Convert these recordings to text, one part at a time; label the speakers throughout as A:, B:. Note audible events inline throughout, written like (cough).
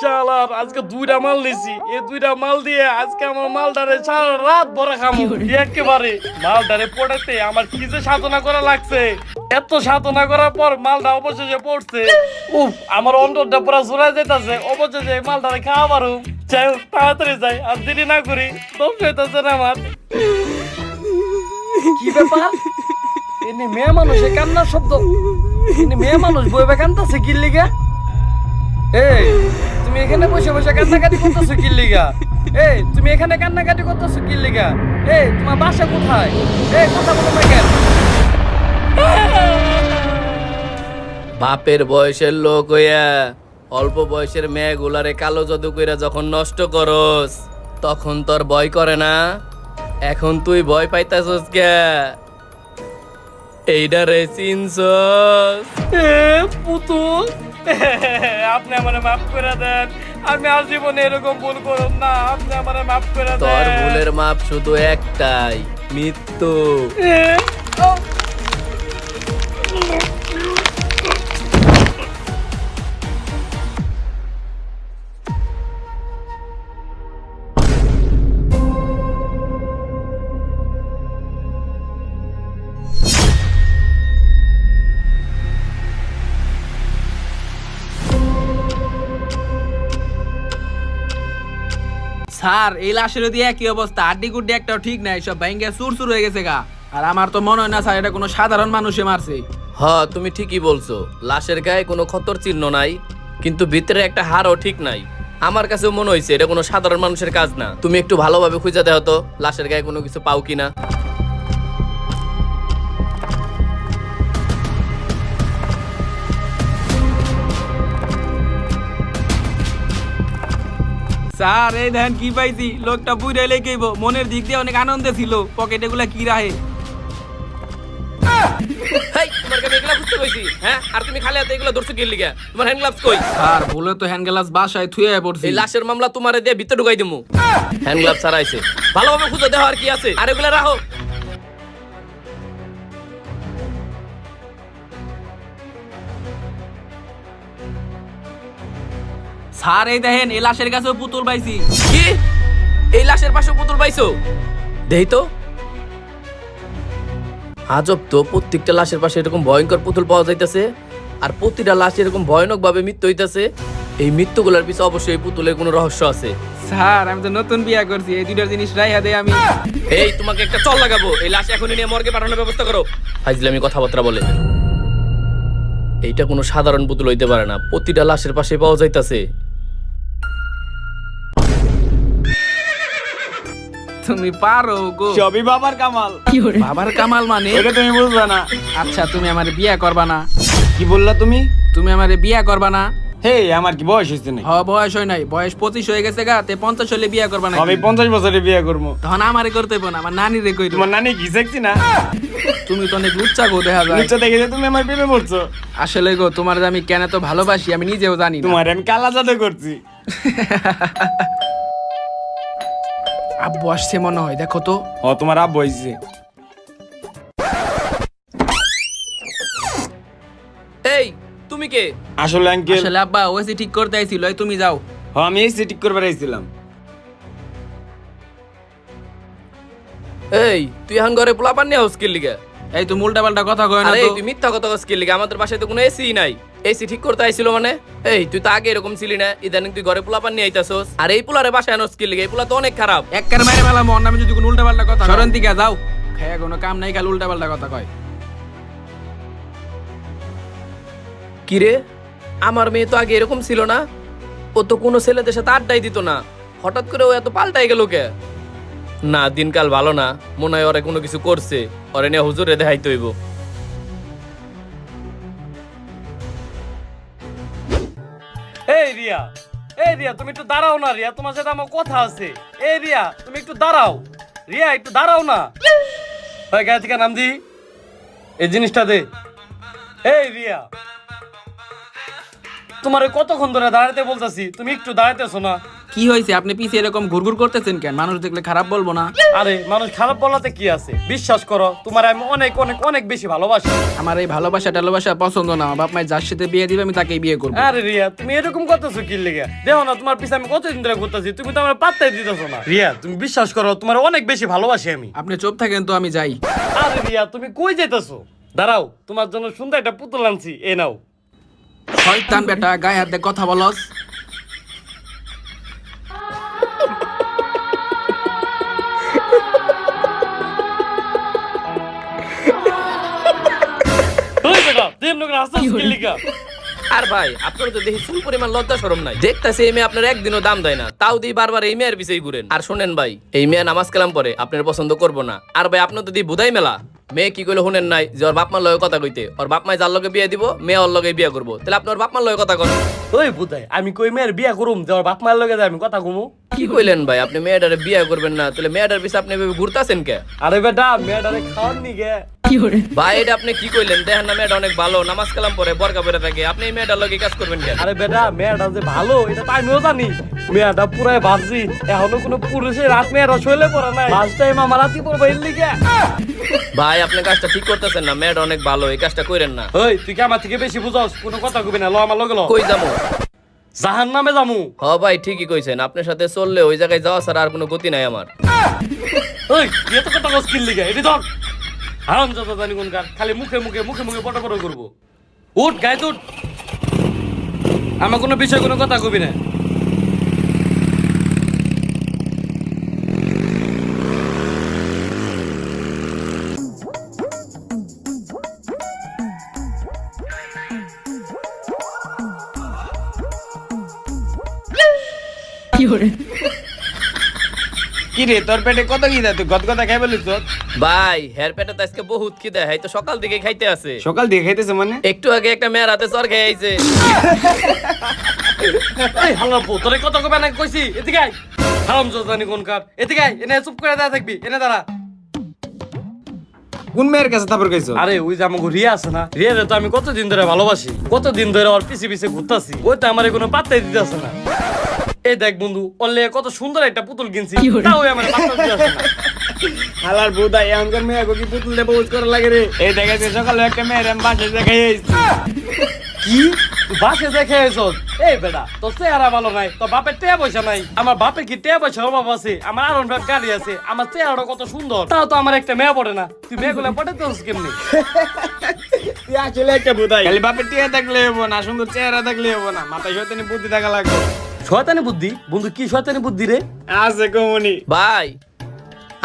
A: শালার আজকে দুইটা মাল নিছি। এই দুইটা মাল দিয়ে আজকে আমার মালটারে সারা রাত ভরা খামো। একেবারে মালটারে পড়াতে আমার কি যে সাধনা করা লাগছে? এত সাধনা করার পর মালটা অবশেষে পড়ছে। উফ আমার অন্তরটা পুরো জোড়া যেতেছে অবশেষে মালটারে খাওয়া পারু যাই হোক তাড়াতাড়ি যাই আর দেরি না করি ধ্বংস হইতেছে না আমার। কি ব্যাপার? এনে মেয়ে মানুষে কান্নার শব্দ। এনে মেয়ে মানুষ বইবে কান্দাছে কি লিগা? এই তুমি এখানে বসে বসে কান্নাকাটি করতেছো কি লিগা? এই তুমি এখানে কান্নাকাটি করতেছো কি লিগা? এই তোমার বাসা কোথায়? এই কথা বলো না কেন?
B: বাপের বয়সের লোক হইয়া অল্প বয়সের মেয়েগুলারে কালো জাদু কইরা যখন নষ্ট করস তখন তোর ভয় করে না? এখন তুই ভয় পাইতাছস কে এইটা রে চিনছস?
A: এ পুতুল আপনি আমারে মাফ করে দেন। আমি আর জীবনে এরকম ভুল করব না। আপনি আমারে মাফ করে দেন।
B: তোর ভুলের মাপ শুধু একটাই মৃত্যু।
C: স্যার, এই লাশের দিয়ে একই অবস্থা। আড্ডি গুড্ডি একটাও ঠিক নাই, সব ভেঙ্গে চুর হয়ে গেছে গা। আর আমার তো মনে হয় না স্যার, এটা কোনো সাধারণ মানুষে মারছে।
B: হ, তুমি ঠিকই বলছো। লাশের গায়ে কোনো ক্ষতর চিহ্ন নাই, কিন্তু ভিতরে একটা হাড়ও ঠিক নাই। আমার কাছেও মনে হয়েছে এটা কোনো সাধারণ মানুষের কাজ না। তুমি একটু ভালোভাবে খুঁজে দেওয়া তো, লাশের গায়ে কোনো কিছু পাও কিনা।
C: স্যার এই দেখেন কি পাইছি? লোকটা বুড়ে লেগেইব। মনের দিক দিয়ে অনেক আনন্দে ছিল। পকেটে গুলা কি রাহে
B: হ্যাঁ? আর তুমি খালি হাতে এগুলো ধরছো কি লিগা? তোমার হ্যান্ড গ্লাভস কই?
C: আর তো হ্যান্ড গ্লাস বাসায় থুয়ে পড়ছি।
B: এই লাশের মামলা তোমারে দিয়ে ভিতরে ঢুকাই দিমু। (laughs) হ্যান্ড গ্লাভস ভালোভাবে খুঁজে দেখো আর কি আছে। আর এগুলা রাখো।
C: স্যার এই দেখেন এই লাশের কাছেও পুতুল পাইছি।
B: কি? এই লাশের পাশে পুতুল পাইছো? দেই তো। আজব তো প্রত্যেকটা লাশের পাশে এরকম ভয়ঙ্কর পুতুল পাওয়া যাইতেছে আর প্রতিটা লাশ এরকম মৃত্যু হইতাছে। এই মৃত্যুগুলার পিছনে অবশ্যই এই পুতুলের কোনো রহস্য আছে।
C: স্যার আমি তো নতুন বিয়া করছি এই দুইটার জিনিস রাইহা আমি।
B: এই তোমাকে একটা চল লাগাবো। এই লাশ এখনই নিয়ে মর্গে পাঠানোর ব্যবস্থা করো। ফাইজলামি কথাবার্তা বলে। এইটা কোনো সাধারণ পুতুল হইতে পারে না। প্রতিটা লাশের পাশে পাওয়া যাইতাছে।
C: তুমি পারো গো।
A: সবই বাবার কামাল।
C: বাবার কামাল মানে?
A: এটা তুমি বুঝবে না।
C: আচ্ছা তুমি আমার বিয়া করবা না।
A: কি বললা তুমি?
C: তুমি আমার বিয়া করবা না।
A: হে আমার কি বয়স হয়েছে নাকি?
C: হ বয়স হয় নাই। বয়স পঁচিশ হয়ে গেছে গা তে পঞ্চাশ হলে বিয়া করবা না
A: আমি পঞ্চাশ বছরে বিয়ে করব।
C: তখন আমারে করতে হইবো না আমার নানি রে কই
A: তোমার নানি কি দেখছি না?
C: তুমি তো অনেক লুচ্চা গো দেখা যায়।
A: নিশ্চয় দেখে তুমি আমার প্রেমে পড়ছো।
C: আসলে গো তোমার আমি কেন তো ভালোবাসি আমি নিজেও জানি
A: তোমার আমি কালা জাদু করছি। (laughs)
C: আব্বু আসছে মনে হয় দেখো তো।
A: ও তোমার আব্বু হয়েছে
B: এই তুমি কে?
A: আসলে আঙ্কেল
C: আসলে আব্বা ওয়েসি ঠিক করতে আইছিল এই তুমি যাও।
A: আমি এই সিটিক করবার আইছিলাম।
B: এই তুই এখন ঘরে পোলাপান নিয়ে হাউস লিগা
C: এই তুমি উল্টা পাল্টা কথা কয় না তো।
B: তুই মিথ্যা কথা কস লিগা আমাদের বাসায় তো কোনো এসি নাই। এসি ঠিক করতে আইছিল মানে? এই তুই তো আগে এরকম ছিলি না। ইদানিং তুই ঘরে পোলাপান নিয়ে আইতাছস। আর এই পোলারে বাসায় আনোস লিগা এই পোলা তো অনেক খারাপ।
C: এক কার মাইরে মেলা মন আমি যদি কোনো উল্টা পাল্টা কথা সরন দিকে যাও। খায়া কোনো কাম নাই খালি উল্টা পাল্টা কথা কয়।
B: কি রে? আমার মেয়ে তো আগে এরকম ছিল না। ও তো কোনো ছেলেদের সাথে আড্ডাই দিত না। হঠাৎ করে ও এত পাল্টাই গেল কে? না দিনকাল ভালো না। মনে হয় ওরা কোনো কিছু করছে। ওরে নিয়ে হুজুরে দেখাইতে হইব।
A: রিয়া, এই রিয়া, তুমি একটু দাঁড়াও না রিয়া, তোমার সাথে আমার কথা আছে। এই রিয়া, তুমি একটু দাঁড়াও। রিয়া, একটু দাঁড়াও না। গায়ে থেকে নাম দি। এই জিনিসটা দে। এই রিয়া, তোমার কতক্ষণ ধরে দাঁড়াতে বলতেছি, তুমি একটু দাঁড়াতেছো না।
C: কি হয়েছে? আপনি পিছিয়ে এরকম ঘুরঘুর করতেছেন কেন? মানুষ দেখলে খারাপ বলব না।
A: আরে মানুষ খারাপ বলাতে কি আছে? বিশ্বাস করো তোমার আমি অনেক অনেক অনেক বেশি ভালোবাসি।
C: আমার এই ভালোবাসা টালোবাসা পছন্দ না। বাপ মায়ের যার সাথে বিয়ে দিবে আমি তাকেই বিয়ে করব।
A: আরে রিয়া তুমি এরকম করতেছো কি লেগে? দেখো না তোমার পিছে আমি কতদিন ধরে ঘুরতেছি তুমি তো আমার পাত্তাই দিতেছো না। রিয়া তুমি বিশ্বাস করো তোমার অনেক বেশি ভালোবাসি আমি।
C: আপনি চুপ থাকেন তো আমি যাই।
A: আরে রিয়া তুমি কই যেতেছো দাঁড়াও তোমার জন্য সুন্দর একটা পুতুল আনছি এ নাও।
C: শয়তান বেটা গায়ে হাতে কথা বলস।
A: লোক রাস্তা লিখা।
B: আর ভাই আপনার তো দেখি চুল পরিমাণ লজ্জা সরম নাই। দেখতেছি এই মেয়ে আপনার একদিনও দাম দেয় না। তাও দিয়ে বারবার এই মেয়ের পিছিয়ে ঘুরেন। আর শোনেন ভাই এই মেয়ে নামাজ কালাম পরে আপনার পছন্দ করব না। আর ভাই আপনার তো দিয়ে বুধাই মেলা। মেয়ে কি কইলে শুনেন নাই যে ওর বাপ মার লগে কথা কইতে। ওর বাপ মায় যার লগে বিয়ে দিব মেয়ে ওর লগে বিয়ে করব। তাহলে আপনি ওর বাপ মার লগে কথা কন।
A: ওই বুধাই আমি কই মেয়ের বিয়া করুম যে ওর বাপ মায়ের লগে আমি কথা কমু?
B: কি কইলেন ভাই? আপনি মেয়েটারে বিয়ে করবেন না। তাহলে মেয়েটার পিছে আপনি এভাবে ঘুরতাছেন কে?
A: আরে বেটা মেয়েটারে খাওয়ার নি গে।
B: ভাই এটা আপনি কি কইলেন? দেখেন না মেয়েটা অনেক ভালো। নামাজ কালাম পরে বরকা পরে থাকে। আপনি এই মেয়েটার লগে কাজ করবেন কেন
A: আরে বেটা মেয়েটা যে ভালো এটা তো আমিও জানি। মেয়েটা পুরাই ভাবছি এখনও কোনো পুরুষের রাত মেয়েরা শৈলে পড়ে নাই। ফার্স্ট টাইম আমার রাতি পড়ব এর লিগে।
B: ভাই আপনি কাজটা ঠিক করতেছেন না। মেয়েটা অনেক ভালো এই কাজটা কইরেন না।
A: ওই তুই কি আমার থেকে বেশি বুঝাস? কোনো কথা কবি না ল আমার লগে ল।
B: কই যাব?
A: জাহান নামে যামু।
B: হ ভাই ঠিকই কইছেন। আপনার সাথে চললে ওই জায়গায় যাওয়া ছাড়া আর কোনো গতি নাই আমার।
A: ওই তুই তো কথা কস কিল লিগে। এটি ধর। হারাম যত জানি কোনকার খালি মুখে মুখে মুখে মুখে পট পট করব। উঠ গায়ে উঠ। আমার কোনো বিষয় কোনো কথা কবি না
D: কি রে তোর পেটে কত কি দেয় তুই গত কথা খাই বলিস তোর
B: ভাই হেয়ার প্যাটে তো আজকে বহুত কি দেয় তো সকাল থেকে খাইতে আছে।
D: সকাল দিয়ে খাইতেছে মানে?
B: একটু আগে একটা মেয়ের হাতে চর খেয়ে আইছে।
A: এই তোরে কথা কবে না কইছি? এদিকে আয়। হারাম যত জানি এদিকে আয় এনে চুপ করে দাঁড়া থাকবি। এনে দাঁড়া।
D: কোন মেয়ের কাছে তারপর খাইছো?
A: আরে ওই যে আমাকে রিয়া আছে না? রিয়া তো আমি কতদিন ধরে ভালোবাসি। কতদিন ধরে ওর পিছে পিছে ঘুরতাছি। ওই তো আমার কোনো পাত্তাই দিতেছে না। এই দেখ বন্ধু অল্লে কত সুন্দর একটা পুতুল কিনছি। তাও আমার না।
D: হালার বউদা এমনকার মেয়ে কি পুতুল বউজ করা লাগে রে? এই দেখাচ্ছে সকালে একটা মেয়ের আমি বাসে
A: কি? বাসে দেখে এই বেটা তোর চেহারা ভালো নাই তোর বাপের টেয়া পয়সা নাই আমার বাপের কি টেয়া পয়সা অভাব আছে? আমার আরন ভাগ গাড়ি আছে আমার চেহারাটা কত সুন্দর। তাও তো আমার একটা মেয়ে পড়ে না। তুই মেয়েগুলো পড়ে তো কেমনি?
D: তুই আসলে একটা বুদাই। খালি বাপের টিয়া থাকলে হব না সুন্দর চেহারা থাকলে হব না মাথায় শয়তানি বুদ্ধি থাকা লাগবে।
A: শয়তানি বুদ্ধি? বন্ধু কি শয়তানি বুদ্ধি রে?
D: আছে কমনি।
B: ভাই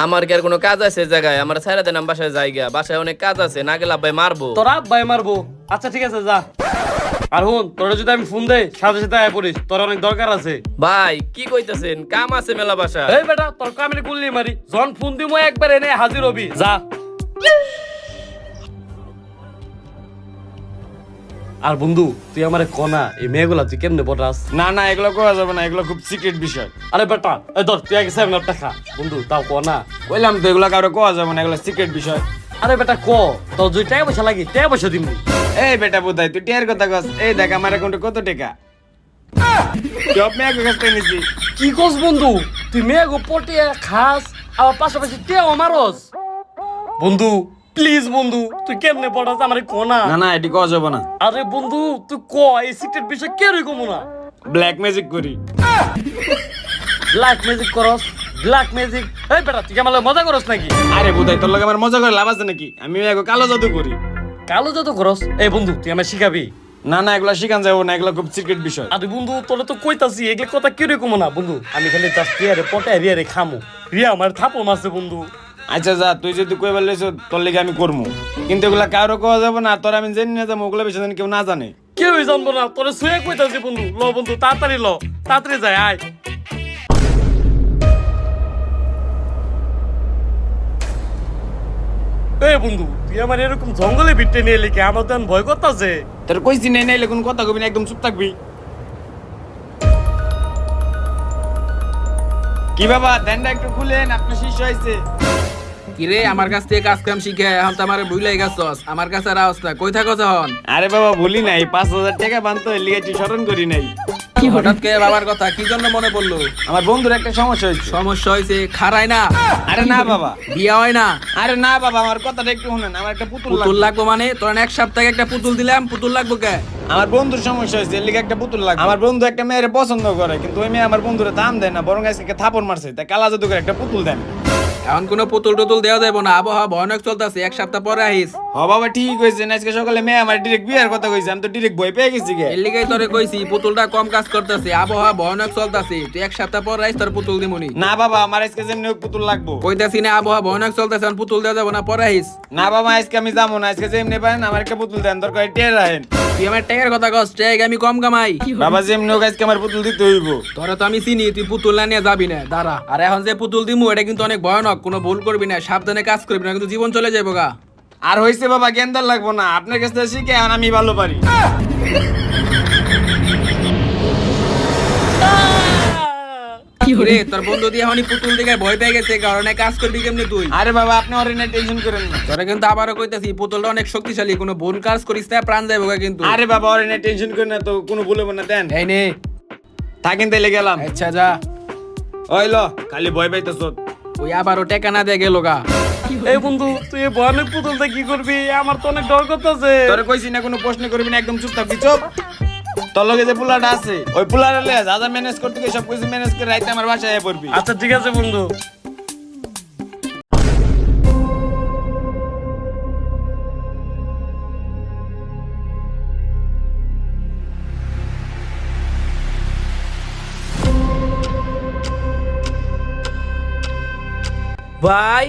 B: আমার কি আর কোনো কাজ আছে জায়গায়? আমার ছেড়ে দেন বাসায় জায়গা বাসায় অনেক কাজ আছে না গেলে আব্বাই মারবো।
A: তোরা ভাই মারবো। আচ্ছা ঠিক আছে যা। আর হুন তোরা যদি আমি ফোন দেই সাথে সাথে আয় পড়িস। তোর অনেক দরকার আছে।
B: ভাই কি কইতাছেন? কাম আছে মেলা বাসা
A: এই বেটা তোর কামিনি কুল্লি মারি। জন ফোন দিমো একবার এনে হাজির হবি। যা। আর বন্ধু তুই আমারে কনা এই মেয়েগুলা তুই কেমনে পটাস
D: না না এগুলো কোয়া যাবে না এগুলো খুব সিক্রেট বিষয়।
A: আরে বেটা এই ধর তুই আগে সেভেন আপটা খা। বন্ধু তাও কনা
D: বললাম তো এগুলো কারও কোয়া যাবে না এগুলো সিক্রেট বিষয়।
A: আরে বেটা ক? তোর যদি টাকা পয়সা লাগে টাকা পয়সা দিবি
D: এই বেটা বুদাই তুই টিয়ার কথা কস। এই দেখ আমার অ্যাকাউন্টে কত টাকা? সব মেয়ে কাছ থেকে নিছি
A: কি কস বন্ধু? তুই মেয়েগো পটিয়া খাস আবার পাশাপাশি টেও মারস। বন্ধু প্লিজ বন্ধু তুই কেমনে পড়াস আমার কোনা
D: না? না এটি কোয়া যাবে না।
A: আরে বন্ধু তুই ক এই সিক্রেট বিষয় কে রই কমু না।
D: ব্ল্যাক ম্যাজিক করি।
A: ব্ল্যাক ম্যাজিক করস ব্ল্যাক ম্যাজিক এই বেটা তুই আমার লগে মজা করস নাকি?
D: আরে বুদাই তোর লগে আমার মজা করে লাভ আছে নাকি? আমি এগো কালো জাদু করি।
A: কালো যত করস? এই বন্ধু তুই আমার শিখাবি?
D: না না এগুলো শিখান যাব না এগুলো খুব সিক্রেট বিষয়।
A: আরে বন্ধু তোরে তো কইতাছি এগুলো কথা কে রই কমু না বন্ধু। আমি খালি জাস্ট রিয়ারে পটায় রিয়ারে খামু। রিয়া আমার থাপো মারছে বন্ধু।
D: আচ্ছা যা তুই যদি কই বলিস তোর লেগে আমি করব কিন্তু এগুলা কারও কোয়া যাবে না তোর আমি জানি না যাব ওগুলো বেশি কেউ না জানে।
A: কেউই জানব না তোরে শুয়ে কইতাছি বন্ধু। ল বন্ধু তাড়াতাড়ি ল তাড়াতাড়ি যায় আয়। এই বন্ধু তুই আমার এরকম জঙ্গলে ভিটে নিয়ে লিখে আমার তো ভয় করতেছে।
D: তোর কইছি নেই নাইলে কোনো কথা কবি না একদম চুপ থাকবি। কি বাবা ধ্যানটা একটু খুলেন আপনার শিষ্য হয়েছে
C: কিরে আমার কাছ থেকে কাজ কাম শিখে এখন তো আমার গেছস। আমার কাছে আর অবস্থা কই থাকো
D: আরে বাবা ভুলি নাই। পাঁচ হাজার টাকা বানতে স্মরণ করি নাই।
C: হঠাৎ করে বাবার কথা? কি জন্য মনে পড়ল?
D: আমার বন্ধুর একটা সমস্যা হয়েছে।
C: সমস্যা হয়েছে? খারায় না।
D: আরে না বাবা।
C: বিয়া হয় না?
D: আরে না বাবা আমার কথাটা একটু শুনেন। আমার একটা পুতুল
C: পুতুল
D: লাগবো।
C: মানে? তোর এক সপ্তাহে একটা পুতুল দিলাম। পুতুল লাগবো কে?
D: আমার বন্ধুর সমস্যা হয়েছে লিগে একটা পুতুল লাগবে। আমার বন্ধু একটা মেয়ের পছন্দ করে কিন্তু ওই মেয়ে আমার বন্ধুরে দাম দেয় না বরং আজকে থাপড় মারছে। তাই কালা জাদু করে একটা পুতুল দেন।
C: এখন কোনো পুতুল টুতুল দেওয়া যাব না। আবহাওয়া ভয়ানক চলতেছে এক সপ্তাহ পরে আহিস।
D: হ বাবা ঠিক হয়েছে আজকে সকালে মেয়ে আমার ডিরেক্ট বিয়ের কথা কইছে। আমি তো ডিরেক্ট ভয় পেয়ে গেছি গে।
C: এর লিগেই তোরে কইছি পুতুলটা কম কাজ করতেছে। আবহাওয়া ভয়ানক চলতেছে। তুই এক সপ্তাহ পর আইস তোর পুতুল দিমুনি।
D: না বাবা আমার আজকে যেমনি হোক পুতুল লাগবো।
C: কইতাছি না আবহাওয়া ভয়ানক চলতেছে এখন পুতুল দেওয়া যাব না পরে আহিস।
D: না বাবা আজকে আমি যাব না। আজকে যেমনি পারেন আমার একটা পুতুল দেন। দরকার টের রাখেন
C: তুই আমার ট্যাগের কথা কস ট্যাগ আমি কম কামাই।
D: বাবা যেমনি হোক আজকে আমার পুতুল দিতে হইব।
C: তোরা তো আমি চিনি তুই পুতুল না নিয়ে যাবি না দাঁড়া। আর এখন যে পুতুল দিমু এটা কিন্তু অনেক ভয়ানক। কোনো ভুল করবি না সাবধানে কাজ করবি না কিন্তু জীবন চলে যাব গা।
D: আর হইছে বাবা গেন্দার লাগবো না। আপনার কাছ থেকে শিখে আমি ভালো পারি।
C: রে তোর বন্ধু দিয়ে এখনই পুতুল দিকে ভয় পেয়ে গেছে কারণে কাজ করবি কেমনি তুই?
D: আরে বাবা আপনি ওর এনে টেনশন করেন না।
C: তোরা কিন্তু আবারও কইতাছি পুতুলটা অনেক শক্তিশালী কোনো ভুল কাজ করিস না প্রাণ যাইব গা কিন্তু।
D: আরে বাবা ওর এনে টেনশন করেন না তো কোনো বলব না দেন।
C: এই নে।
D: থাকেন তাইলে গেলাম।
C: আচ্ছা যা।
D: ওই ল খালি ভয় পাইতেছ।
C: ওই আবারও টেকা না দিয়ে গেল গা।
A: এই বন্ধু তুই এই ভয়ানক পুতুলটা কি করবি? আমার তো অনেক ডর করতেছে।
D: তোরে কইছি না কোনো প্রশ্ন করবি না একদম চুপ থাকবি চুপ। তোর লগে যে পুলাটা আছে ওই পুলাটা লে যা যা ম্যানেজ করতে গিয়ে সব কিছু ম্যানেজ করে রাইতে আমার বাসায় পড়বি।
A: আচ্ছা ঠিক আছে বন্ধু।
B: ভাই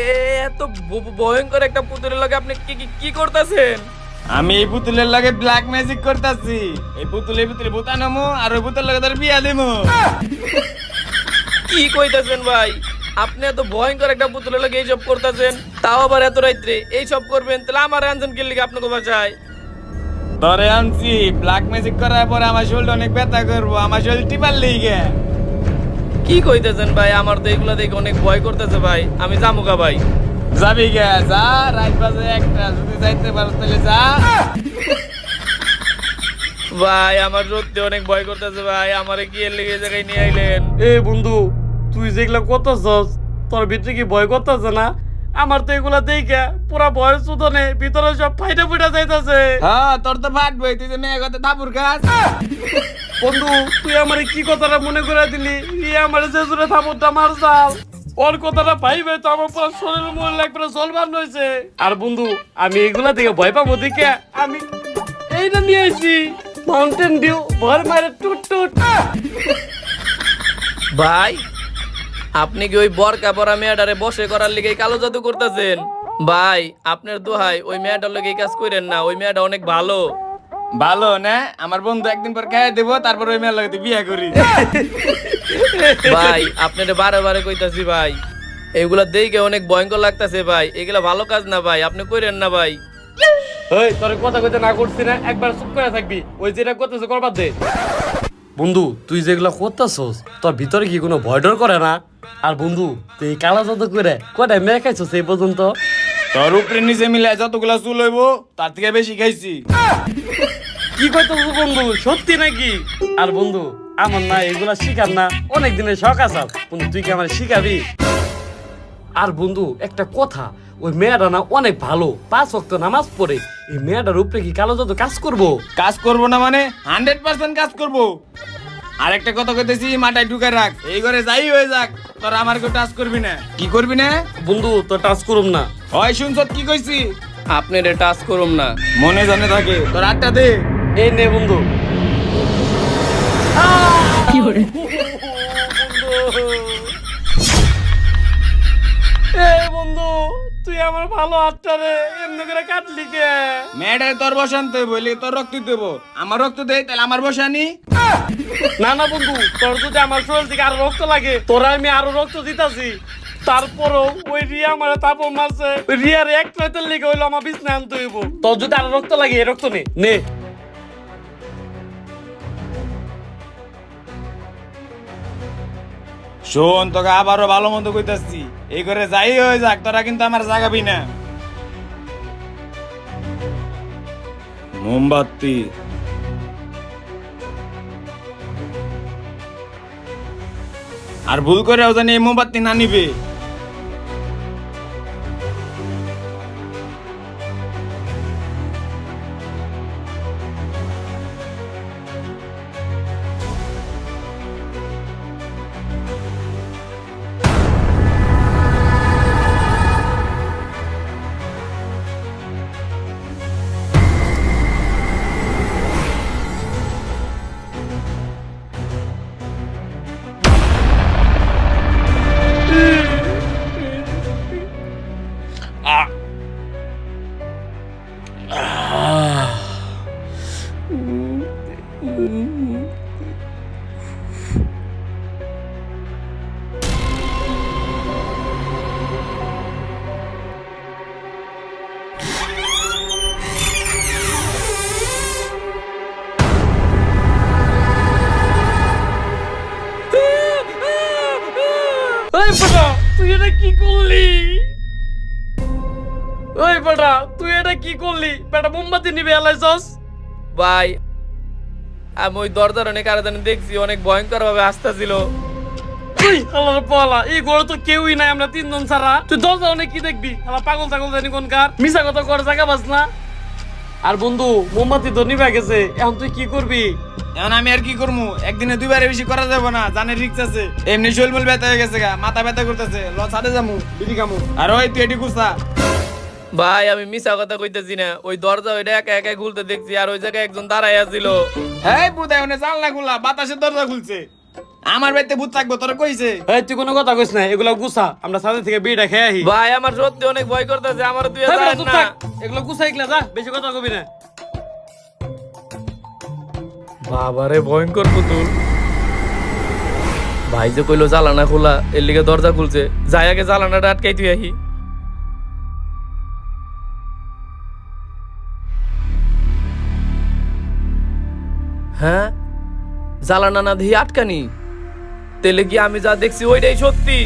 B: এ এত ভয়ঙ্কর একটা পুতুলের লগে আপনি কি কি- কি করতেছেন?
D: আমি এই পুতুলের লগে ব্ল্যাক ম্যাজিক করতেছি। এই পুতুলের ভিতরে ভূতা নামো আর ওই পুতুলের লগে তোর বিয়া দিমু।
B: কি কইতাছেন ভাই? আপনি এত ভয়ঙ্কর একটা পুতুলের লগে এইসব করতেছেন তাও আবার এত রাত্রে এইসব করবেন তাহলে আমার আনছেন কি লিগে আপনাকে বাঁচায়।
D: ধরে আনছি ব্ল্যাক ম্যাজিক করার পরে আমার শরীরটা অনেক ব্যথা করব আমার শরীর টিপার লিগে।
B: কি কইতেছেন ভাই? আমার তো এগুলা দেখে অনেক ভয় করতেছে ভাই। আমি জামুকা ভাই।
D: যাবি গে যা রাত বাজে একটা যদি যাইতে পারো তাহলে যা।
B: ভাই আমার সত্যি অনেক ভয় করতেছে ভাই। আমারে কি এর লেগে জায়গায় নিয়ে আইলেন?
A: এ বন্ধু তুই যেগুলা করতেছস তোর ভিতরে কি ভয় করতেছে না? আমার তো এগুলা দেখে পুরা ভয় সুদনে ভিতরে সব ফাইটা ফুটা যাইতাছে।
D: হ্যাঁ তোর তো ফাটবই তুই যে মেয়ে কথা থাপুর খাস।
A: বন্ধু তুই আমার কি কথাটা মনে করে দিলি? ই আমার যে জোরে থাপড়টা মার যাও ওর কথাটা ভাইবে তো আমার পুরো শরীর মন লাগবে জলবান হয়েছে আর বন্ধু আমি এগুলা থেকে ভয় পাবো দেখে আমি এইটা নিয়ে আসি মাউন্টেন ডিউ ভর মারে টুট টুট।
B: ভাই আপনি কি ওই বরকা পরা মেয়েটারে বসে করার লিগে কালো জাদু করতেছেন? ভাই আপনার দোহাই ওই মেয়েটার লগে এই কাজ করেন না ওই মেয়েটা অনেক ভালো।
D: ভালো না? আমার বন্ধু একদিন পর খাইয়ে দেবো তারপর ওই মেয়ের লগে বিয়ে করি
B: ভাই আপনারে বারে বারে কইতাছি ভাই এগুলা দেখে অনেক ভয়ঙ্কর লাগতাছে ভাই এগুলা ভালো কাজ না ভাই আপনি কইরেন না ভাই।
A: ওই তোর কথা কইতে না করছি না একবার চুপ করে থাকবি ওই যেটা করতেছে করবার দে। বন্ধু তুই যেগুলা করতেছস তোর ভিতরে কি কোনো ভয় ডর করে না? আর বন্ধু তুই কালা জাদু করে কটাই মেয়ে খাইছো এই পর্যন্ত?
D: তোর উপরে নিচে মিলে যতগুলা চুল হইব তার থেকে বেশি খাইছি।
A: কি কইতেছ বন্ধু সত্যি নাকি? আর বন্ধু আমার না এগুলা শিখার না অনেক দিনের শখ আছে। বন্ধু তুই কি আমার শিখাবি আর বন্ধু একটা কথা ওই মেয়েটা না অনেক ভালো পাঁচ ওয়াক্ত নামাজ পড়ে। এই মেয়েটার উপরে কি কালো জাদু কাজ করব?
D: কাজ করব না মানে? হান্ড্রেড পার্সেন্ট কাজ করব। আর একটা কথা কইতেছি মাথায় ঢুকে রাখ। এই ঘরে যাই হয়ে যাক তোর আমার কেউ টাচ করবি না। কি করবি না?
A: বন্ধু তো টাচ করুম না।
D: হয় শুনছ কি কইছি?
B: আপনার টাচ করুম না।
D: মনে জানে থাকে তোর আটটা দে।
A: এই নে বন্ধু। এই বন্ধু তুই আমার ভালো হাতটা রে এমনি করে কাটলি কে?
D: মেয়েটারে তোর বসানতে বলি তোর রক্ত দেবো আমার রক্ত দে তাহলে আমার বসানি
A: না না বন্ধু তোর যদি আমার শরীর থেকে আরও রক্ত লাগে তোরা আমি আরও রক্ত দিতাছি। তারপরও ওই রিয়া আমার তাপর মারছে। ওই রিয়ার এক প্লেটের লেগে হইল আমার বিছনা আনতে হইব। তোর যদি আরও রক্ত লাগে এই রক্ত নে নে।
D: শোন তোকে আবারও ভালো মন্দ কইতাছি। এই করে যাই হয়ে যাক তোরা কিন্তু আমার জাগাবি না। মোমবাতি। আর ভুল করেও জানি এই মোমবাতি না নিবে।
A: বেটা তুই এটা কি করলি? বেটা মোমবাতি নিবে এলাইছস
B: ভাই আমি ওই দরজার অনেক আরাধনা দেখছি অনেক ভয়ঙ্কর ভাবে আসতেছিল।
A: তুই আল্লাহর পালা এই ঘরে তো কেউই নাই আমরা তিনজন ছাড়া। তুই দরজা অনেক কি দেখবি? আল্লাহ পাগল ছাগল জানি কোনকার মিশা কথা করে জায়গা বাস না। আর বন্ধু মোমবাতি তো নিভে গেছে এখন তুই কি করবি?
D: এখন আমি আর কি করব একদিনে দুইবারে বেশি করা যাবে না জানে রিক্স আছে। এমনি শৈলমূল ব্যথা হয়ে গেছে গা মাথা ব্যথা করতেছে ল ছাদে যামু বিড়ি খামু। আর ওই তুই এটি কুসা
B: ভাই আমি মিশা কথা কইতেছি না। ওই দরজা ওইটা একা একা খুলতে দেখছি আর ওই জায়গায় একজন দাঁড়াই আছিল।
D: হ্যাঁ বুধাই ওনে জানলা খোলা বাতাসের দরজা খুলছে। আমার বাড়িতে ভূত থাকব তোরা কইছে।
A: এই তুই কোনো কথা কইস না এগুলো গুছা আমরা সাথে থেকে বিড়টা খেয়ে আহি
B: ভাই আমার সত্যি অনেক ভয় করতেছে আমার তুই
A: বেটা,
B: না।
A: এগুলো গুছা এগুলা যা বেশি কথা কবি না।
B: বাবারে ভয়ঙ্কর পুতুল। ভাই যে কইলো জ্বালানা খোলা এর লিগে দরজা খুলছে। যাই আগে জ্বালানাটা আটকাই তুই আহি। হ্যাঁ? জ্বালানা না দিয়ে আটকানি? তেলে কি আমি যা দেখছি ওইটাই সত্যি।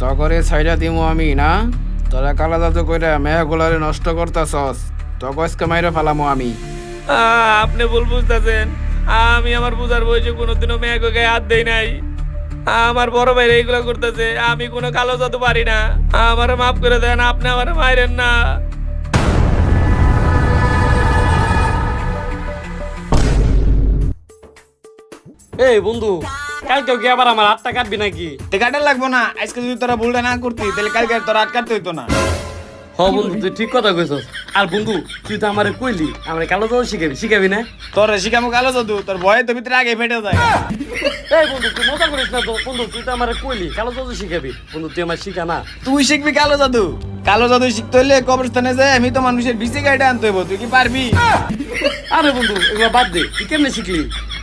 C: তকরে ছাইরা দিমু আমি না? তোরা কালা জাদু কইরা মেহগুলারে নষ্ট করতাছস তকসকে মাইরা ফেলামু আমি।
B: আপনি ভুল বুঝতেছেন। আমি আমার বুঝার বয়সে কোনোদিনও মেয়েকে গায়ে হাত দেই নাই। আমার বড় ভাই এইগুলো করতেছে আমি কোনো কালো জাদু পারি না। আমার মাফ করে দেন আপনি আমার মাইরেন না।
A: এই বন্ধু কালকেও কি আবার আমার হাতটা কাটবি নাকি?
D: তে কাটার লাগবো না আজকে যদি তোরা ভুলটা না করতি তাহলে কালকে তোরা আটকাতে হইতো না।
A: হ বন্ধু তুই ঠিক কথা কইছস। আর বন্ধু তুই তো আমারে কইলি আমারে কালো জাদু শিখাবি শিখাবি না?
D: তোর শিকামু কালো জাদু তোর ভয়ে তো ভিতরে আগে ফেটে যায়।
A: এই বন্ধু তুই মজা করিস না তো? বন্ধু তুই তো আমারে কইলি কালো জাদু শিখাবি। বন্ধু তুই আমার শিখা না।
D: তুই শিখবি কালো জাদু। কালো জাদু শিখতে হলে কবরস্থানে যায় আমি তো মানুষের বিসি গাইডে আনতে হইব তুই কি পারবি?
A: আরে বন্ধু এগুলো বাদ দে তুই কেমনে শিখলি?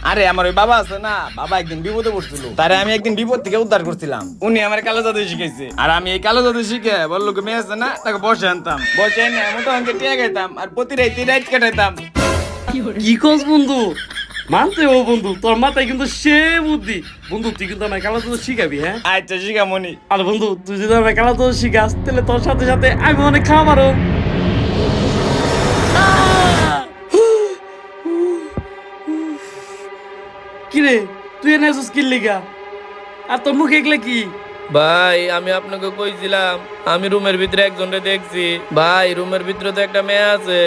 D: আরে আমার ওই বাবা আছে না বাবা একদিন বিপদে পড়ছিল। তারে আমি একদিন বিপদ থেকে উদ্ধার করছিলাম। উনি আমার কালো জাদু শিখাইছে। আর আমি এই কালো জাদু শিখে বলল মেয়ে আছে না তাকে বসে আনতাম। বসে এনে মোটামুটি টিয়া গাইতাম আর প্রতি রাইতে রাইট কাটাইতাম।
A: কি কস বন্ধু? মানতে ও বন্ধু তোর মাথায় কিন্তু সে বুদ্ধি। বন্ধু তুই কিন্তু আমার কালো জাদু শিখাবি হ্যাঁ?
D: আচ্ছা শিখামনি।
A: আর বন্ধু তুই যদি আমার কালো জাদু শিখাস তাহলে তোর সাথে সাথে আমি অনেক খাবারও কিরে? তুই এনে আসছিস কি লিগা? আর তোর মুখে এগুলো কি?
B: ভাই আমি আপনাকে কইছিলাম আমি রুমের ভিতরে একজনকে দেখছি। ভাই রুমের ভিতরে তো একটা মেয়ে আছে।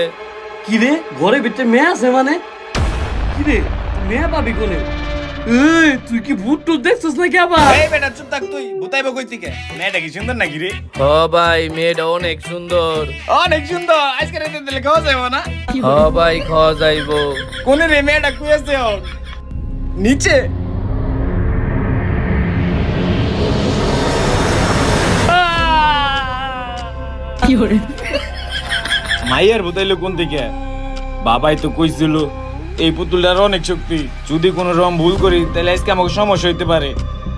A: কিরে? ঘরে ভিতরে মেয়ে আছে মানে? কিরে তুই মেয়ে পাবি কোনে? এই তুই কি ভূত টুত দেখছিস নাকি আবার?
D: এই বেটা চুপ থাক তুই ভুতাইব কই থেকে মেয়েটা কি সুন্দর নাকি রে?
B: হ ভাই মেয়েটা অনেক সুন্দর।
D: অনেক সুন্দর আজকে রাতে দিলে খাওয়া যাব না?
B: হ ভাই খাওয়া যাইবো।
D: কোন রে মেয়েটা কুয়েছে ওর? নিচে। মাইয়ার বুতাইলো কোন থেকে বাবাই তো কইছিল এই পুতুলটার অনেক শক্তি যদি কোনো রকম ভুল করি তাহলে আজকে আমাকে সমস্যা হইতে পারে।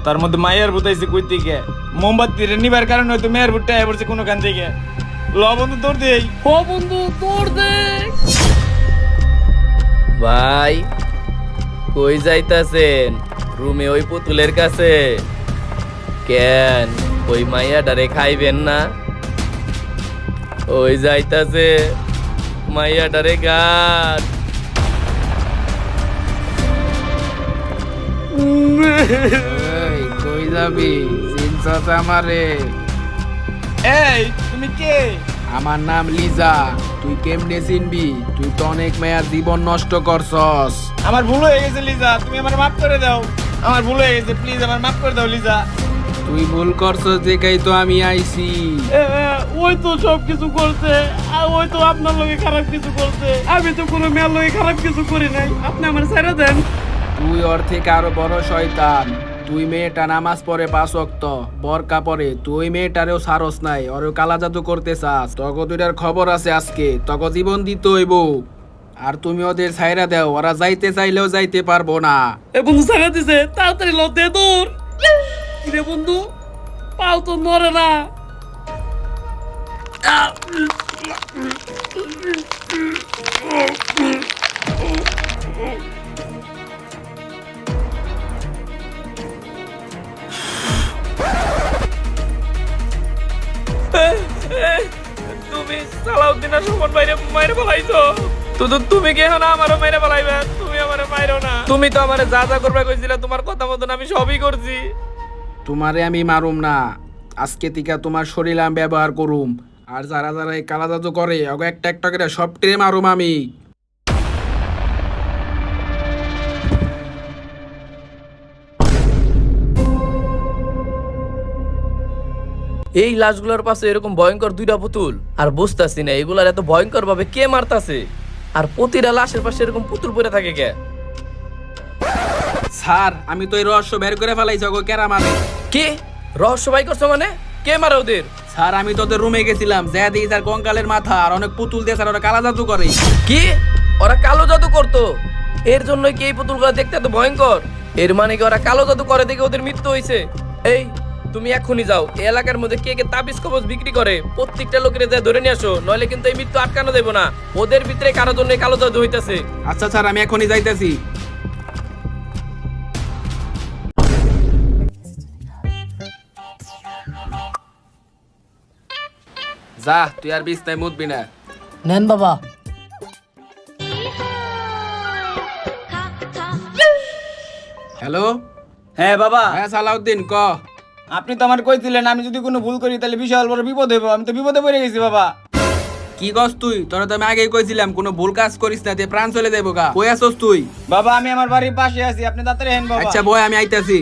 D: তার মধ্যে মাইয়ার বুতাইছে কই থেকে মোমবাতি রে নিবার কারণে হয়তো মেয়ের বুটটা পড়ছে কোনো কান থেকে। ল বন্ধু তোর দেই
A: ও বন্ধু তোর দেখ
B: ভাই কই যাইতাছেন? রুমে ওই পুতুলের কাছে। কেন? ওই মাইয়াটারে খাইবেন না? ওই যাইতাছে। মাইয়াটারে গাছ
C: এই কই যাবি? চিনছস আমারে।
D: এই তুমি কে?
C: আমার নাম লিজা। তুই কেমনে চিনবি? তুই তো অনেক মেয়ার জীবন নষ্ট করছস।
D: আমার ভুল হয়ে গেছে লিজা তুমি আমার মাফ করে দাও। আমার ভুল হয়ে গেছে প্লিজ আমার মাফ করে দাও লিজা।
C: তুই ভুল করছস দেখাই তো আমি আইছি।
A: ওই তো সব কিছু করছে আর ওই তো আপনার লগে খারাপ কিছু করছে। আমি তো কোনো মেয়ের লগে খারাপ কিছু করি নাই। আপনি আমার ছেড়ে দেন।
C: তুই ওর থেকে আরও বড় শয়তান। তুই মেয়েটা নামাজ পড়ে পাঁচ অক্ত বরকা পরে তুই মেয়েটারেও সারস নাই, ওরেও কালা জাদু করতে চাস। তক দুইটার খবর আছে আজকে, তক জীবন দিতে হইব। আর তুমি ওদের ছাইরা দাও, ওরা যাইতে চাইলেও যাইতে পারব না।
A: এ বন্ধু দিছে, তাড়াতাড়ি ল দে দূর রে বন্ধু, পাও তো নড়ে না।
B: তুমি সুমন বাইরে মাইরে বলাইছো তো তুমি তুমি মাইরো না। তুমি তো আমারে যা যা করবে কইছিলে, তোমার কথা মতন আমি সবই করছি।
C: তোমারে আমি মারুম না। আজকে থেকে তোমার শরীর আমি ব্যবহার করুম। আর যারা যারা এই কালা জাদু করে একটা একটা করে সব টেম মারুম আমি।
B: এই লাশগুলোর পাশে এরকম ভয়ঙ্কর দুইটা পুতুল। আর বুঝতাছি না এগুলার এত ভয়ঙ্কর ভাবে কে মারতাছে? আর প্রতিটা লাশের পাশে এরকম পুতুল পরে থাকে কে?
C: স্যার আমি তো এই রহস্য বের করে ফেলাইছি ওকে কেরা মারে
B: কে? রহস্য বাই করছ মানে? কে মারে ওদের?
C: স্যার আমি তোদের রুমে গেছিলাম যা দিই স্যার কঙ্কালের মাথা আর অনেক পুতুল দিয়ে স্যার ওরা কালা জাদু করে।
B: কি? ওরা কালো জাদু করতো। এর জন্যই কি এই পুতুলগুলো দেখতে এত ভয়ঙ্কর? এর মানে কি ওরা কালো জাদু করে দেখে ওদের মৃত্যু হয়েছে এই তুমি এক্ষুনি যাও। এই এলাকার মধ্যে কে কে তাবিজ কবজ বিক্রি করে প্রত্যেকটা লোকের যা ধরে নিয়ে আসো নইলে কিন্তু এই মৃত্যু আটকানো দেবো না। ওদের ভিতরে কারও জন্য এই কালো জাদু হইতাছে।
C: আচ্ছা স্যার আমি এখনই যাইতেছি। যা তুই আর বিছনায় মুতবি না।
E: নেন বাবা।
C: হ্যালো?
D: হ্যাঁ বাবা।
C: হ্যাঁ সালাউদ্দিন ক?
D: আপনি তো আমার কইছিলেন আমি যদি কোনো ভুল করি তাহলে বিশাল বড় বিপদ হইব। আমি তো বিপদে পড়ে গেছি বাবা।
C: কি কস তুই? তোরা তো আমি আগেই কইছিলাম কোনো ভুল কাজ করিস না তে প্রাণ চলে যাইব গা। কই আসস তুই?
D: বাবা আমি আমার বাড়ির পাশে আছি আপনি তাড়াতাড়ি হেন বাবা।
C: আচ্ছা বয় আমি আইতাছি।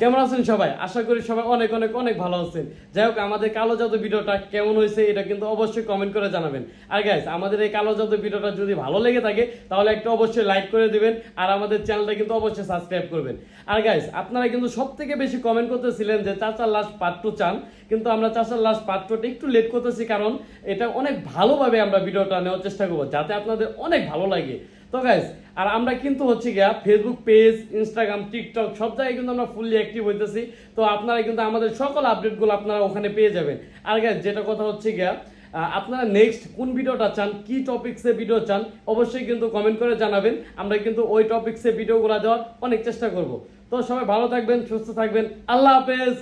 A: কেমন আছেন সবাই? আশা করি সবাই অনেক অনেক অনেক ভালো আছেন। যাই হোক, আমাদের কালো জাদু ভিডিওটা কেমন হয়েছে এটা কিন্তু অবশ্যই কমেন্ট করে জানাবেন। আর গাইস আমাদের এই কালো জাদু ভিডিওটা যদি ভালো লেগে থাকে, তাহলে একটা অবশ্যই লাইক করে দিবেন আর আমাদের চ্যানেলটা কিন্তু অবশ্যই সাবস্ক্রাইব করবেন। আর গাইস আপনারা কিন্তু সব থেকে বেশি কমেন্ট করতেছিলেন যে চাচার লাস্ট পার্ট টু চান, কিন্তু আমরা চাচার লাস্ট পার্ট টুটা একটু লেট করতেছি কারণ এটা অনেক ভালোভাবে আমরা ভিডিওটা নেওয়ার চেষ্টা করব, যাতে আপনাদের অনেক ভালো লাগে। তো গাইস আর আমরা কিন্তু হচ্ছে গিয়া ফেসবুক পেজ ইনস্টাগ্রাম টিকটক সব জায়গায় কিন্তু আমরা ফুললি অ্যাক্টিভ হইতেছি। তো আপনারা কিন্তু আমাদের সকল আপডেটগুলো আপনারা ওখানে পেয়ে যাবেন। আর গাইস যেটা কথা হচ্ছে গিয়া আপনারা নেক্সট কোন ভিডিওটা চান, কি টপিক্সে ভিডিও চান, অবশ্যই কিন্তু কমেন্ট করে জানাবেন। আমরা কিন্তু ওই টপিক্সে ভিডিওগুলো দেওয়ার অনেক চেষ্টা করব। তো সবাই ভালো থাকবেন, সুস্থ থাকবেন। আল্লাহ হাফেজ!